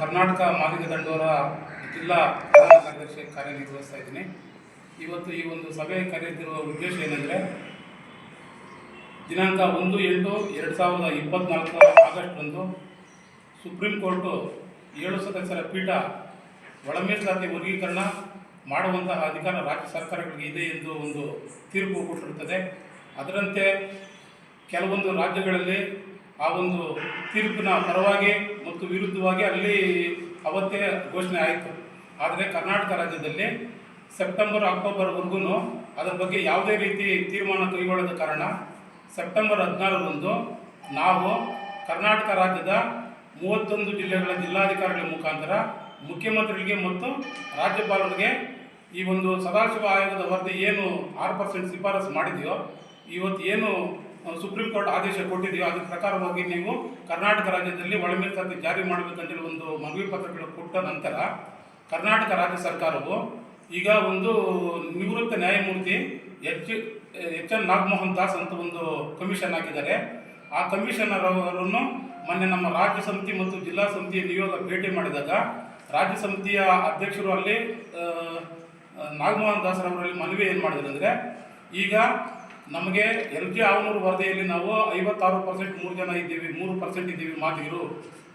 ಕರ್ನಾಟಕ ಮಾದಿಗ ದಂಡೋರ ಜಿಲ್ಲಾ ಕಾರ್ಯದರ್ಶಿ ಕಾರ್ಯನಿರ್ವಹಿಸ್ತಾ ಇದ್ದೀನಿ. ಇವತ್ತು ಈ ಒಂದು ಸಭೆ ಕರೆಯುತ್ತಿರುವ ಉದ್ದೇಶ ಏನಂದರೆ, ದಿನಾಂಕ ಒಂದು ಎಂಟು ಎರಡು ಸಾವಿರದ ಇಪ್ಪತ್ತ್ನಾಲ್ಕರ ಆಗಸ್ಟ್ರಂದು ಸುಪ್ರೀಂ ಕೋರ್ಟು ಏಳು ಸದಸ್ಯರ ಪೀಠ ಒಳ ವರ್ಗೀಕರಣ ಮಾಡುವಂತಹ ಅಧಿಕಾರ ರಾಜ್ಯ ಸರ್ಕಾರಗಳಿಗೆ ಇದೆ ಎಂದು ಒಂದು ತೀರ್ಪು ಕೊಟ್ಟಿರುತ್ತದೆ. ಅದರಂತೆ ಕೆಲವೊಂದು ರಾಜ್ಯಗಳಲ್ಲಿ ಆ ಒಂದು ತೀರ್ಪಿನ ಪರವಾಗಿ ಮತ್ತು ವಿರುದ್ಧವಾಗಿ ಅಲ್ಲಿ ಅವತ್ತೇ ಘೋಷಣೆ ಆಯಿತು. ಆದರೆ ಕರ್ನಾಟಕ ರಾಜ್ಯದಲ್ಲಿ ಸೆಪ್ಟೆಂಬರ್, ಅಕ್ಟೋಬರ್ವರೆಗೂ ಅದರ ಬಗ್ಗೆ ಯಾವುದೇ ರೀತಿ ತೀರ್ಮಾನ ಕೈಗೊಳ್ಳದ ಕಾರಣ ಸೆಪ್ಟೆಂಬರ್ ಹದಿನಾರರಂದು ನಾವು ಕರ್ನಾಟಕ ರಾಜ್ಯದ ಮೂವತ್ತೊಂದು ಜಿಲ್ಲೆಗಳ ಜಿಲ್ಲಾಧಿಕಾರಿಗಳ ಮುಖಾಂತರ ಮುಖ್ಯಮಂತ್ರಿಗಳಿಗೆ ಮತ್ತು ರಾಜ್ಯಪಾಲರಿಗೆ ಈ ಒಂದು ಸದಾಶಿವ ಆಯೋಗದ ವರದಿ ಏನು ಆರು ಪರ್ಸೆಂಟ್ ಶಿಫಾರಸು ಮಾಡಿದೆಯೋ, ಇವತ್ತು ಏನು ಸುಪ್ರೀಂ ಕೋರ್ಟ್ ಆದೇಶ ಕೊಟ್ಟಿದೆಯೋ ಅದ್ರ ಪ್ರಕಾರವಾಗಿ ನೀವು ಕರ್ನಾಟಕ ರಾಜ್ಯದಲ್ಲಿ ಒಳ ಜಾರಿ ಮಾಡಬೇಕಂತೇಳಿ ಒಂದು ಮನವಿ ಪತ್ರಗಳು ಕೊಟ್ಟ ನಂತರ ಕರ್ನಾಟಕ ರಾಜ್ಯ ಸರ್ಕಾರವು ಈಗ ಒಂದು ನಿವೃತ್ತ ನ್ಯಾಯಮೂರ್ತಿ H H N Nagamohan Das ಅಂತ ಒಂದು ಕಮಿಷನ್ ಆಗಿದ್ದಾರೆ ಆ ಕಮಿಷನರ್ ಅವರನ್ನು ಮೊನ್ನೆ ನಮ್ಮ ರಾಜ್ಯ ಸಮಿತಿ ಮತ್ತು ಜಿಲ್ಲಾ ಸಮಿತಿಯ ನಿಯೋಗ ಭೇಟಿ ಮಾಡಿದಾಗ ರಾಜ್ಯ ಸಮಿತಿಯ ಅಧ್ಯಕ್ಷರು ಅಲ್ಲಿ ನಾಗಮೋಹನ್ ದಾಸರವರಲ್ಲಿ ಮನವಿ ಏನು ಮಾಡಿದ್ರು ಅಂದರೆ ಈಗ ನಮಗೆ ಎಲ್ ಜಿ ಆವನೂರು ವರದಿಯಲ್ಲಿ ನಾವು ಐವತ್ತಾರು ಪರ್ಸೆಂಟ್ ಮೂರು ಜನ ಇದ್ದೀವಿ, ಮೂರು ಪರ್ಸೆಂಟ್ ಇದ್ದೀವಿ ಮಾದಿಗರು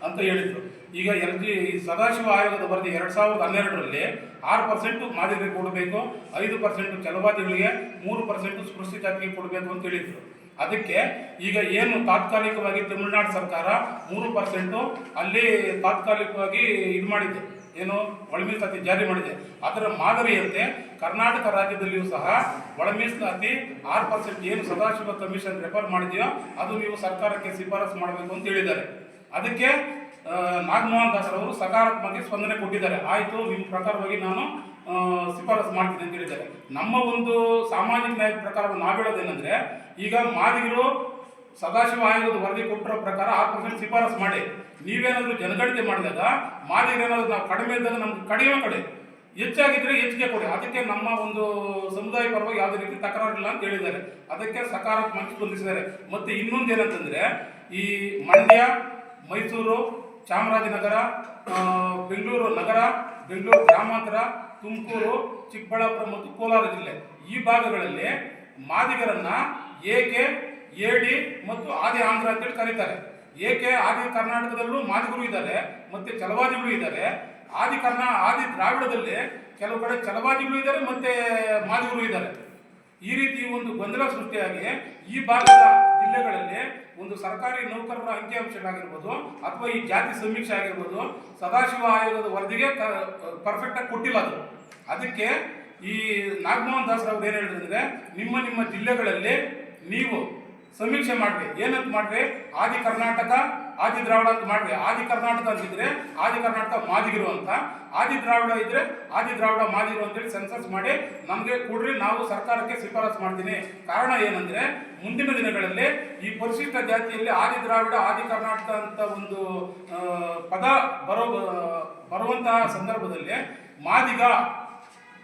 ಅಂತ ಹೇಳಿದರು. ಈಗ ಎಲ್ ಜಿ ಸದಾಶಿವ ಆಯೋಗದ ವರದಿ ಎರಡು ಸಾವಿರದ ಹನ್ನೆರಡರಲ್ಲಿ ಆರು ಪರ್ಸೆಂಟು ಮಾದಿಗರಿಗೆ ಕೊಡಬೇಕು, ಐದು ಪರ್ಸೆಂಟು ಕೆಲವಾದಿಗಳಿಗೆ ಮೂರು ಪರ್ಸೆಂಟು ಸ್ಪೃಷ್ಟಿ ಜಾತಿಗೆ ಕೊಡಬೇಕು ಅಂತ ಹೇಳಿದರು. ಅದಕ್ಕೆ ಈಗ ಏನು ತಾತ್ಕಾಲಿಕವಾಗಿ ತಮಿಳುನಾಡು ಸರ್ಕಾರ ಮೂರು ಪರ್ಸೆಂಟು ಅಲ್ಲಿ ತಾತ್ಕಾಲಿಕವಾಗಿ ಇದು ಮಾಡಿದೆ. ಏನು ಒಳ ಅತಿ ಜಾರಿ ಮಾಡಿದೆ. ಅದರ ಮಾದರಿಯಂತೆ ಕರ್ನಾಟಕ ರಾಜ್ಯದಲ್ಲಿಯೂ ಸಹ ಒಳ ಅತಿ ಆರು ಪರ್ಸೆಂಟ್ ಏನು ಸದಾಶಿವ ಕಮಿಷನ್ ರೆಫರ್ ಮಾಡಿದೆಯೋ ಅದು ನೀವು ಸರ್ಕಾರಕ್ಕೆ ಶಿಫಾರಸು ಮಾಡಬೇಕು ಅಂತ ಹೇಳಿದ್ದಾರೆ. ಅದಕ್ಕೆ ನಾಗಮೋಹನ್ ದಾಸರವರು ಸಕಾರಾತ್ಮಕ ಸ್ಪಂದನೆ ಕೊಟ್ಟಿದ್ದಾರೆ. ಆಯಿತು, ನಿಮ್ಮ ಪ್ರಕಾರವಾಗಿ ನಾನು ಶಿಫಾರಸು ಮಾಡ್ತೀನಿ ಅಂತ ಹೇಳಿದ್ದಾರೆ. ನಮ್ಮ ಒಂದು ಸಾಮಾಜಿಕ ನ್ಯಾಯದ ಪ್ರಕಾರ ನಾವು ಹೇಳೋದೇನೆಂದರೆ, ಈಗ ಮಾದಿಗರು ಸದಾಶಿವ ಆಯೋಗದ ವರದಿ ಕೊಟ್ಟಿರೋ ಪ್ರಕಾರ ಆರು ಪರ್ಸೆಂಟ್ ಶಿಫಾರಸು ಮಾಡಿ. ನೀವೇನಾದರೂ ಜನಗಣತಿ ಮಾಡಿದಾಗ ಮಾದಿಗರೇನಾದ್ರು ನಾವು ಕಡಿಮೆ ಇದ್ದಾಗ ನಮ್ಗೆ ಕಡಿಮೆ ಕೊಡಿ. ಹೆಚ್ಚಾಗಿದ್ರೆ ಹೆಚ್ಚಿಗೆ ಕೊಡಿ. ಅದಕ್ಕೆ ನಮ್ಮ ಒಂದು ಸಮುದಾಯ ಪರವಾಗಿ ಯಾವುದೇ ರೀತಿ ತಕರಾರಿಲ್ಲ ಅಂತ ಹೇಳಿದ್ದಾರೆ. ಅದಕ್ಕೆ ಸಕಾರಾತ್ಮಕ ಸ್ಪಂದಿಸಿದ್ದಾರೆ ಮತ್ತೆ ಇನ್ನೊಂದು ಏನಂತಂದ್ರೆ, ಈ ಮಂಡ್ಯ, ಮೈಸೂರು, ಚಾಮರಾಜನಗರ ಬೆಂಗಳೂರು ನಗರ, ಬೆಂಗಳೂರು ಗ್ರಾಮಾಂತರ, ತುಮಕೂರು, ಚಿಕ್ಕಬಳ್ಳಾಪುರ ಮತ್ತು ಕೋಲಾರ ಜಿಲ್ಲೆ ಈ ಭಾಗಗಳಲ್ಲಿ ಮಾದಿಗರನ್ನ ಏಕೆ ಏಡಿ ಮತ್ತು ಆದಿ ಆಂಧ್ರ ಅಂತೇಳಿ ಕರೀತಾರೆ. ಏಕೆ ಆದಿ ಕರ್ನಾಟಕದಲ್ಲೂ ಮಾದಿಗರು ಇದ್ದಾರೆ, ಮತ್ತೆ ಚಲವಾದಿಗಳು ಇದ್ದಾರೆ? ಆದಿ ಕರ್ನಾ, ಆದಿ ದ್ರಾವಿಡದಲ್ಲಿ ಕೆಲವು ಕಡೆ ಚಲವಾದಿಗಳು ಇದ್ದಾರೆ, ಮತ್ತೆ ಮಾದಿಗರು ಇದ್ದಾರೆ. ಈ ರೀತಿ ಒಂದು ಗೊಂದಲ ಸೃಷ್ಟಿಯಾಗಿ ಈ ಭಾಗದ ಜಿಲ್ಲೆಗಳಲ್ಲಿ ಒಂದು ಸರ್ಕಾರಿ ನೌಕರರ ಅಂಕಿಅಂಶಗಳಾಗಿರ್ಬೋದು, ಅಥವಾ ಈ ಜಾತಿ ಸಮೀಕ್ಷೆ ಆಗಿರ್ಬೋದು, ಸದಾಶಿವ ಆಯೋಗದ ವರದಿಗೆ ಪರ್ಫೆಕ್ಟ್ ಆಗಿ ಕೊಟ್ಟಿಲ್ಲ ಅದು. ಅದಕ್ಕೆ ಈ ನಾಗಮೋಹನ್ ದಾಸರವ್ರು ಏನು ಹೇಳಿದ್ರೆ ನಿಮ್ಮ ನಿಮ್ಮ ಜಿಲ್ಲೆಗಳಲ್ಲಿ ನೀವು ಸಮೀಕ್ಷೆ ಮಾಡ್ರಿ ಏನಂತ ಮಾಡಿದ್ರೆ ಆದಿ ಕರ್ನಾಟಕ, ಆದಿ ದ್ರಾವಿಡ ಅಂತ ಮಾಡ್ರಿ ಆದಿ ಕರ್ನಾಟಕ ಅಂತಿದ್ರೆ ಆದಿ ಕರ್ನಾಟಕ ಮಾದಿಗಿರು ಅಂತ. ಆದಿ ದ್ರಾವಿಡ ಇದ್ರೆ ಆದಿ ದ್ರಾವಿಡ ಮಾದಿಗಿರು ಅಂತೇಳಿ ಸೆನ್ಸಸ್ ಮಾಡಿ ನಮಗೆ ಕೊಡ್ರಿ, ನಾವು ಸರ್ಕಾರಕ್ಕೆ ಶಿಫಾರಸು ಮಾಡ್ತೀನಿ. ಕಾರಣ ಏನಂದ್ರೆ ಮುಂದಿನ ದಿನಗಳಲ್ಲಿ ಈ ಪರಿಶಿಷ್ಟ ಜಾತಿಯಲ್ಲಿ ಆದಿ ದ್ರಾವಿಡ, ಆದಿ ಕರ್ನಾಟಕ ಅಂತ ಒಂದು ಪದ ಬರೋ, ಬರುವಂತಹ ಸಂದರ್ಭದಲ್ಲಿ ಮಾದಿಗ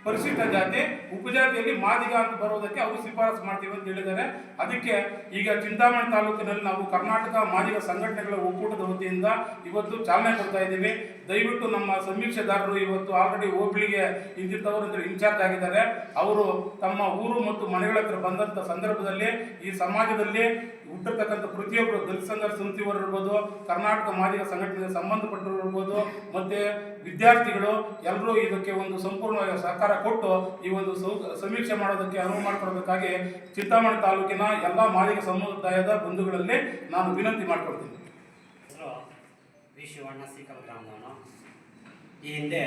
ಪರಿಶಿಷ್ಟ ಜಾತಿ, ಉಪಜಾತಿಯಲ್ಲಿ ಮಾದಿಗ ಅಂತ ಬರೋದಕ್ಕೆ ಅವರು ಶಿಫಾರಸು ಮಾಡ್ತೀವಿ ಅಂತ ಹೇಳಿದ್ದಾರೆ. ಅದಕ್ಕೆ ಈಗ ಚಿಂತಾಮಣಿ ತಾಲೂಕಿನಲ್ಲಿ ನಾವು ಕರ್ನಾಟಕ ಮಾದಿಗ ಸಂಘಟನೆಗಳ ಒಕ್ಕೂಟದ ವತಿಯಿಂದ ಇವತ್ತು ಚಾಲನೆ ಕೊಡ್ತಾ ಇದ್ದೀವಿ. ದಯವಿಟ್ಟು ನಮ್ಮ ಸಮೀಕ್ಷೆದಾರರು ಇವತ್ತು ಆಲ್ರೆಡಿ ಹೋಬಳಿಗೆ ಇಂತಿದ್ದವರು ಅಂದರೆ ಇನ್ಚಾರ್ಜ್ ಆಗಿದ್ದಾರೆ. ಅವರು ತಮ್ಮ ಊರು ಮತ್ತು ಮನೆಗಳ ಹತ್ರ ಬಂದಂಥ ಸಂದರ್ಭದಲ್ಲಿ ಈ ಸಮಾಜದಲ್ಲಿ ಹುಟ್ಟಿರ್ತಕ್ಕಂಥ ಪ್ರತಿಯೊಬ್ಬರು ದಲಿತ ಸಂಘ ಸಮಿತಿಯವರು ಇರ್ಬೋದು, ಕರ್ನಾಟಕ ಮಾದಿಗ ಸಂಘಟನೆಗೆ ಸಂಬಂಧಪಟ್ಟವರು ಇರ್ಬೋದು, ಮತ್ತೆ ವಿದ್ಯಾರ್ಥಿಗಳು ಎಲ್ಲರೂ ಇದಕ್ಕೆ ಒಂದು ಸಂಪೂರ್ಣವಾಗಿ ಸಹಕಾರ ಕೊಟ್ಟು ಈ ಒಂದು ಸಮೀಕ್ಷೆ ಮಾಡೋದಕ್ಕೆ ಅನುವು ಮಾಡಿಕೊಡ್ಬೇಕಾಗಿ ಚಿಂತಾಮಣಿ ತಾಲೂಕಿನ ಎಲ್ಲ ಮಾದಿಗ ಸಮುದಾಯದ ಬಂಧುಗಳಲ್ಲಿ ನಾನು ವಿನಂತಿ ಗ್ರಾಮದವನು. ಈ ಹಿಂದೆ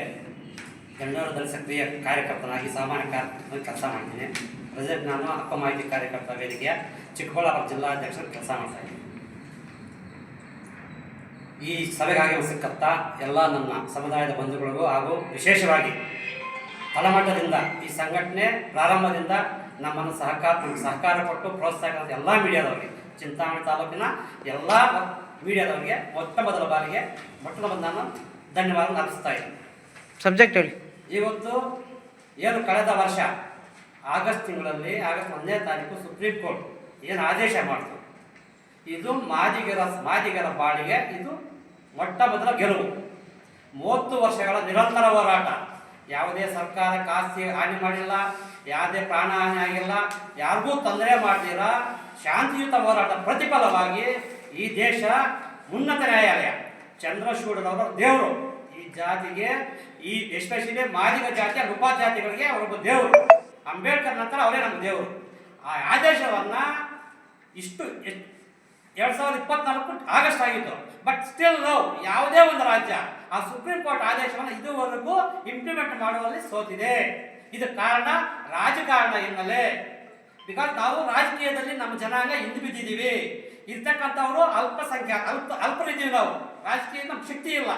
ದಳ ಸಕ್ರಿಯ ಕಾರ್ಯಕರ್ತನಾಗಿ ಸಾಮಾನ್ಯ ಕಾರ್ಯಕ್ರಮ ಕೆಲಸ ಮಾಡ್ತೀನಿ. ಪ್ರಜೆಂಟ್ ನಾನು ಅಪ್ಪ ಮಾಹಿತಿ ಕಾರ್ಯಕರ್ತ ವೇದಿಕೆಯ ಚಿಕ್ಕಬಳ್ಳಾಪುರ ಜಿಲ್ಲಾಧ್ಯಕ್ಷರು ಕೆಲಸ ಮಾಡ್ತಾ ಈ ಸಭೆಗಾಗಿ ಸಿಕ್ಕತ್ತ ಎಲ್ಲ ನನ್ನ ಸಮುದಾಯದ ಬಂಧುಗಳಿಗೂ ಹಾಗೂ ವಿಶೇಷವಾಗಿ ತಳಮಟ್ಟದಿಂದ ಈ ಸಂಘಟನೆ ಪ್ರಾರಂಭದಿಂದ ನಮ್ಮನ್ನು ಸಹಕಾರ ಸಹಕಾರ ಕೊಟ್ಟು ಪ್ರೋತ್ಸಾಹ ಎಲ್ಲ ಮೀಡಿಯಾದವರಿಗೆ, ಚಿಂತಾಮಣಿ ತಾಲೂಕಿನ ಎಲ್ಲ ಮೀಡಿಯಾದವರಿಗೆ, ಮೊಟ್ಟ ಮೊದಲ ಬಾರಿಗೆ ಮೊಟ್ಟ ಮೊದಲು ನಾನು ಧನ್ಯವಾದ ಅರ್ಪಿಸ್ತಾ ಇದ್ದೀನಿ. ಸಬ್ಜೆಕ್ಟ್ ಹೇಳಿ. ಇವತ್ತು ಏನು ಕಳೆದ ವರ್ಷ, ಆಗಸ್ಟ್ ತಿಂಗಳಲ್ಲಿ, ಆಗಸ್ಟ್ ಒಂದನೇ ತಾರೀಕು ಸುಪ್ರೀಂ ಕೋರ್ಟ್ ಏನು ಆದೇಶ ಮಾಡಿತು. ಇದು ಮಾದಿಗರ ಮಾದಿಗರ ಬಾಳಿಗೆ ಇದು ಮೊಟ್ಟ ಮೊದಲ ಗೆಲುವು. ಮೂವತ್ತು ವರ್ಷಗಳ ನಿರಂತರ ಹೋರಾಟ. ಯಾವುದೇ ಸರ್ಕಾರ ಕಾಸ್ತಿ ಹಾನಿ ಮಾಡಿಲ್ಲ, ಯಾವುದೇ ಪ್ರಾಣ ಹಾನಿ ಆಗಿಲ್ಲ, ಯಾರಿಗೂ ತೊಂದರೆ ಮಾಡದಿರ ಶಾಂತಿಯುತ ಹೋರಾಟ ಪ್ರತಿಫಲವಾಗಿ ಈ ದೇಶ ಉನ್ನತ ನ್ಯಾಯಾಲಯ ಚಂದ್ರಚೂಡರವರ ದೇವರು ಜಾತಿಗೆ, ಈ ಎಸ್ಪೆಷಲಿ ಮಾದಿಗ ಜಾತಿಯ ಉಪಜಾತಿಗಳಿಗೆ ಅವರೊಬ್ಬ ದೇವರು. ಅಂಬೇಡ್ಕರ್ ನಂತರ ಅವರೇ ನಮ್ಮ ದೇವರು. ಆ ಆದೇಶವನ್ನ ಇಷ್ಟು ಎರಡು ಸಾವಿರದ ಇಪ್ಪತ್ನಾಲ್ಕು ಆಗಸ್ಟ್ ಆಗಿತ್ತು. ಬಟ್ ಸ್ಟಿಲ್ ನಾವು ಯಾವುದೇ ಒಂದು ರಾಜ್ಯ ಆ ಸುಪ್ರೀಂ ಕೋರ್ಟ್ ಆದೇಶವನ್ನು ಇದುವರೆಗೂ ಇಂಪ್ಲಿಮೆಂಟ್ ಮಾಡುವಲ್ಲಿ ಸೋತಿದೆ. ಇದು ಕಾರಣ, ರಾಜಕಾರಣ ಹಿನ್ನೆಲೆ ಬಿಕಾಸ್ ನಾವು ರಾಜಕೀಯದಲ್ಲಿ ನಮ್ಮ ಜನಾಂಗ ಹಿಂದೆ ಬಿದ್ದಿದ್ದೀವಿ. ಇರ್ತಕ್ಕಂಥವ್ರು ಅಲ್ಪಸಂಖ್ಯಾತ, ಅಲ್ಪ, ಅಲ್ಪರಿದ್ದೀವಿ ನಾವು. ರಾಜಕೀಯ ನಮ್ಮ ಶಕ್ತಿ ಇಲ್ಲ.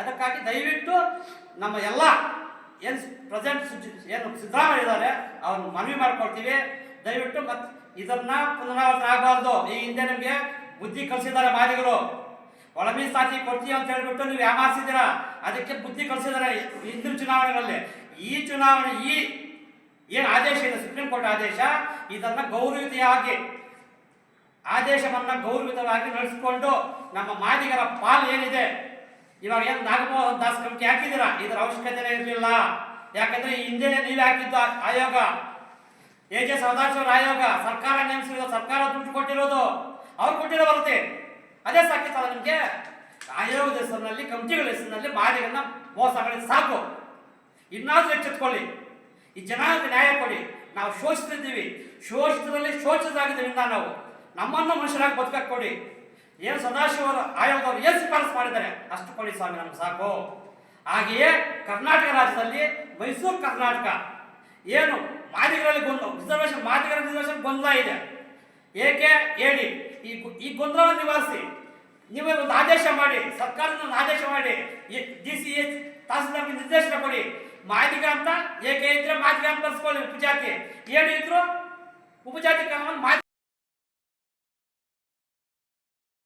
ಅದಕ್ಕಾಗಿ ದಯವಿಟ್ಟು ನಮ್ಮ ಎಲ್ಲ ಏನು ಪ್ರೆಸೆಂಟ್ ಏನು ಸಿದ್ದರಾಮಯ್ಯ ಇದ್ದಾರೆ, ಅವ್ರನ್ನ ಮನವಿ ಮಾಡ್ಕೊಳ್ತೀವಿ. ದಯವಿಟ್ಟು ಮತ್ತೆ ಇದನ್ನ ಪುನರಾವರ್ತನೆ ಆಗಬಾರ್ದು ಈ ಹಿಂದೆ ನಿಮಗೆ ಬುದ್ಧಿ ಕಲಿಸಿದ್ದಾರೆ ಮಾದಿಗರು. ಒಳಮಿ ಮೀಸಲಾತಿ ಕೊಡ್ತೀವಿ ಅಂತ ಹೇಳ್ಬಿಟ್ಟು ನೀವು ಯಾಮಾರಿಸಿದ್ದೀರ? ಅದಕ್ಕೆ ಬುದ್ಧಿ ಕಲಿಸಿದ್ದಾರೆ ಹಿಂದಿನ ಚುನಾವಣೆಗಳಲ್ಲಿ. ಈ ಚುನಾವಣೆ, ಈ ಏನು ಆದೇಶ ಇದೆ, ಸುಪ್ರೀಂ ಕೋರ್ಟ್ ಆದೇಶ, ಇದನ್ನ ಗೌರವಿತೆಯಾಗಿ ಆದೇಶವನ್ನು ಗೌರವಿತವಾಗಿ ನಡೆಸಿಕೊಂಡು ನಮ್ಮ ಮಾದಿಗರ ಪಾಲು ಏನಿದೆ ಇವಾಗ ಏನು ನಾಗಮೋಹನ್ ದಾಸ್ ಕಮಿಟಿ ಹಾಕಿದ್ದೀರಾ ಇದರ ಅವಶ್ಯಕತೆ ಇರಲಿಲ್ಲ. ಯಾಕಂದ್ರೆ ಈ ಹಿಂದೆ ನೀವೇ ಹಾಕಿದ್ದು ಆಯೋಗ. ಎ ಜೆ ಸದಾಶಿವರ ಆಯೋಗ. ಸರ್ಕಾರ ನೇಮಿಸಿರೋದು, ಸರ್ಕಾರ ದುಡ್ಡು ಕೊಟ್ಟಿರೋದು. ಅವ್ರು ಕೊಟ್ಟಿರೋ ಬರುತ್ತೆ ಅದೇ ಸಾಕಿತ್ತಲ್ಲ ನಿಮಗೆ? ಆಯೋಗದ ಹೆಸರಿನಲ್ಲಿ ಕಮಿಟಿಗಳ ಹೆಸರಿನಲ್ಲಿ ಮಾದಿಗನ್ನ ಮೋಸ ಮಾಡಿದ್ರೆ ಸಾಕು. ಇನ್ನಾದ್ರೂ ಎಚ್ಚೆತ್ಕೊಳ್ಳಿ. ಈ ಜನಾಂಗ ನ್ಯಾಯ ಕೊಡಿ. ನಾವು ಶೋಷಿಸ್ತಿದ್ದೀವಿ. ಶೋಷಿತರಲ್ಲಿ ಶೋಷಿಸಾಗಿದ್ದರಿಂದ ನಾವು. ನಮ್ಮನ್ನು ಮನುಷ್ಯರಾಗಿ ಬದುಕಕ್ಕೆ ಕೊಡಿ. ಏನು ಸದಾಶಿವರ ಆಯೋಗದವರು ಏನು ಶಿಫಾರಸು ಮಾಡಿದ್ದಾರೆ, ಅಷ್ಟು ಕೊಡಿ ಸ್ವಾಮಿ, ನಮ್ಗೆ ಸಾಕು. ಹಾಗೆಯೇ ಕರ್ನಾಟಕ ರಾಜ್ಯದಲ್ಲಿ ಮೈಸೂರು ಕರ್ನಾಟಕ ಏನು ಮಾದಿಗರಲ್ಲಿ ಗೊಂದಲ, ರಿಸರ್ವೇಷನ್, ಮಾದಿಗರ ರಿಸರ್ವೇಷನ್ ಗೊಂದಲ ಇದೆ. ಏಕೆ? ಹೇಳಿ, ಈ ಈ ಗೊಂದಲವನ್ನು ನಿವಾರಿಸಿ, ನೀವೇ ಒಂದು ಆದೇಶ ಮಾಡಿ ಸರ್ಕಾರದ ಆದೇಶ ಮಾಡಿ ಡಿ ಸಿ ಎಚ್ ತಹಸೀಲ್ದಾರ್ಗೆ ನಿರ್ದೇಶನ ಕೊಡಿ. ಮಾದಿಗ ಅಂತ ಏಕೆ ಇದ್ರೆ ಮಾದಿಗ ಅಂತ ಉಪಜಾತಿ. ಏನು ಇದ್ರು ಉಪಜಾತಿ ಕ್ರಮವನ್ನು